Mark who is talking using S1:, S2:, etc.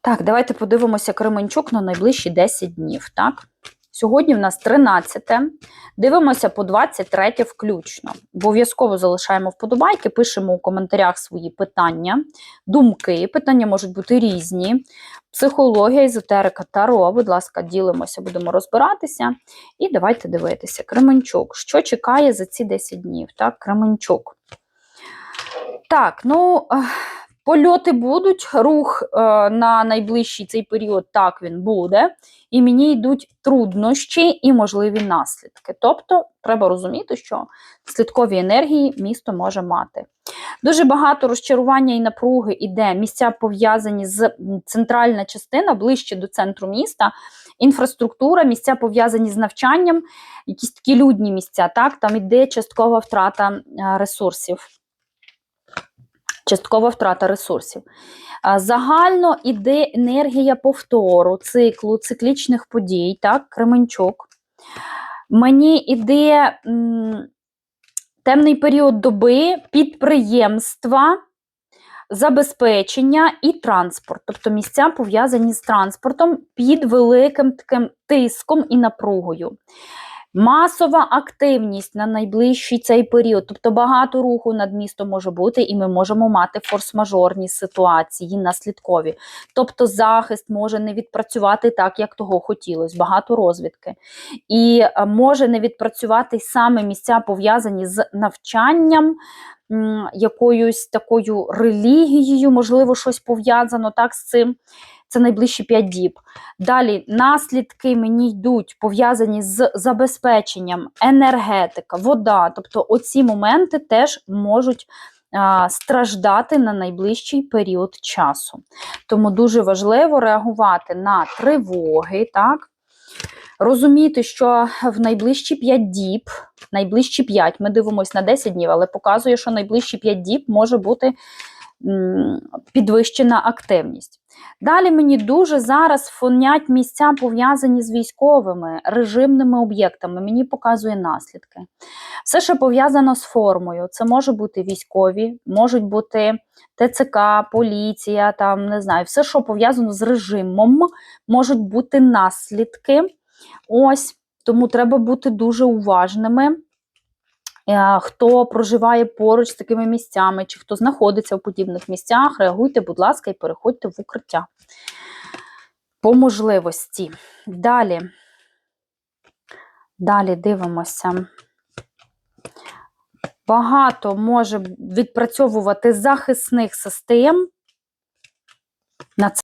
S1: Так, давайте подивимося Кременчук на найближчі 10 днів. Так? Сьогодні в нас 13. Дивимося по 23 включно. Обов'язково залишаємо вподобайки, пишемо у коментарях свої питання, думки. Питання можуть бути різні. Психологія, езотерика, таро. Будь ласка, ділимося, будемо розбиратися. І давайте дивитися. Кременчук. Що чекає за ці 10 днів? Так, Кременчук. Так, ну. Польоти будуть, рух е, на найближчий цей період так він буде, і мені йдуть труднощі і можливі наслідки. Тобто, треба розуміти, що слідкові енергії місто може мати. Дуже багато розчарування і напруги іде. Місця пов'язані з центральна частина, ближче до центру міста, інфраструктура, місця пов'язані з навчанням, якісь такі людні місця. Так, там іде часткова втрата е, ресурсів. Часткова втрата ресурсів. Загально іде енергія повтору, циклу, циклічних подій, так, Кременчук. Мені іде м, темний період доби, підприємства, забезпечення і транспорт. Тобто місця пов'язані з транспортом під великим таким тиском і напругою. Масова активність на найближчий цей період, тобто багато руху над містом може бути, і ми можемо мати форс-мажорні ситуації наслідкові. Тобто захист може не відпрацювати так, як того хотілося, багато розвідки. І е, може не відпрацювати саме місця пов'язані з навчанням, якоюсь такою релігією, можливо, щось пов'язано так з цим. Це найближчі 5 діб. Далі наслідки мені йдуть пов'язані з забезпеченням, енергетика, вода. Тобто оці моменти теж можуть а, страждати на найближчий період часу. Тому дуже важливо реагувати на тривоги, так? Розуміти, що в найближчі 5 діб, найближчі 5, ми дивимося на 10 днів, але показує, що найближчі 5 діб може бути підвищена активність. Далі мені дуже зараз фонять місця пов'язані з військовими режимними об'єктами. Мені показує наслідки. Все, що пов'язано з формою, це може бути військові, можуть бути ТЦК, поліція, там не знаю, все, що пов'язано з режимом, можуть бути наслідки. Ось тому треба бути дуже уважними. Е, Хто проживає поруч з такими місцями, чи хто знаходиться в подібних місцях, реагуйте, будь ласка, і переходьте в укриття. По можливості. Далі. Далі дивимося. Багато може відпрацьовувати захисних систем. На це